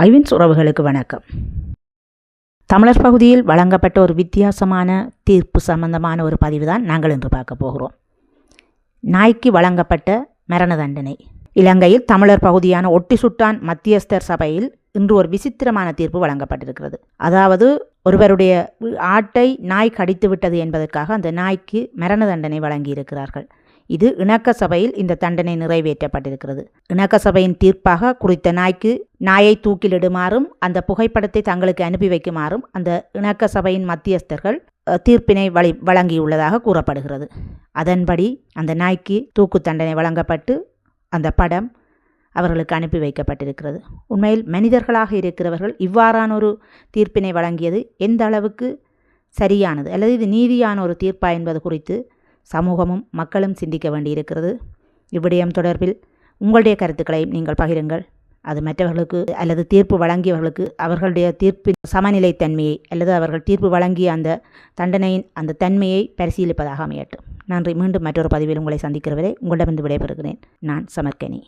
ஐவின்ஸ் உறவுகளுக்கு வணக்கம். தமிழர் பகுதியில் வழங்கப்பட்ட ஒரு வித்தியாசமான தீர்ப்பு சம்பந்தமான ஒரு பதிவு தான் நாங்கள் இன்று பார்க்க போகிறோம். நாய்க்கு வழங்கப்பட்ட மரண தண்டனை. இலங்கையில் தமிழர் பகுதியான ஒட்டி சுட்டான் மத்தியஸ்தர் சபையில் இன்று ஒரு விசித்திரமான தீர்ப்பு வழங்கப்பட்டிருக்கிறது. அதாவது ஒருவருடைய ஆட்டை நாய் கடித்து விட்டது என்பதற்காக அந்த நாய்க்கு மரண தண்டனை வழங்கியிருக்கிறார்கள். இது இணக்க சபையில் இந்த தண்டனை நிறைவேற்றப்பட்டிருக்கிறது. இணக்க சபையின் தீர்ப்பாக குறித்த நாய்க்கு நாயை தூக்கிலிடுமாறும் அந்த புகைப்படத்தை தங்களுக்கு அனுப்பி வைக்குமாறும் அந்த இணக்க சபையின் மத்தியஸ்தர்கள் தீர்ப்பினை வழி வழங்கியுள்ளதாக கூறப்படுகிறது. அதன்படி அந்த நாய்க்கு தூக்கு தண்டனை வழங்கப்பட்டு அந்த படம் அவர்களுக்கு அனுப்பி வைக்கப்பட்டிருக்கிறது. உண்மையில் மனிதர்களாக இருக்கிறவர்கள் இவ்வாறான ஒரு தீர்ப்பினை வழங்கியது எந்த அளவுக்கு சரியானது? அல்லது இது நீதியான ஒரு தீர்ப்பா என்பது குறித்து சமூகமும் மக்களும் சிந்திக்க வேண்டியிருக்கிறது. இவ்விடயம் தொடர்பில் உங்களுடைய கருத்துக்களையும் நீங்கள் பகிருங்கள். அது மற்றவர்களுக்கு அல்லது தீர்ப்பு வழங்கியவர்களுக்கு அவர்களுடைய தீர்ப்பின் சமநிலை தன்மையை அல்லது அவர்கள் தீர்ப்பு வழங்கிய அந்த தண்டனையின் அந்த தன்மையை பரிசீலிப்பதாக அமையட்டும். நன்றி. மீண்டும் மற்றொரு பதிவில் உங்களை சந்திக்கிறவரை உங்களிடமிருந்து விடைபெறுகிறேன். நான் சமர்கனி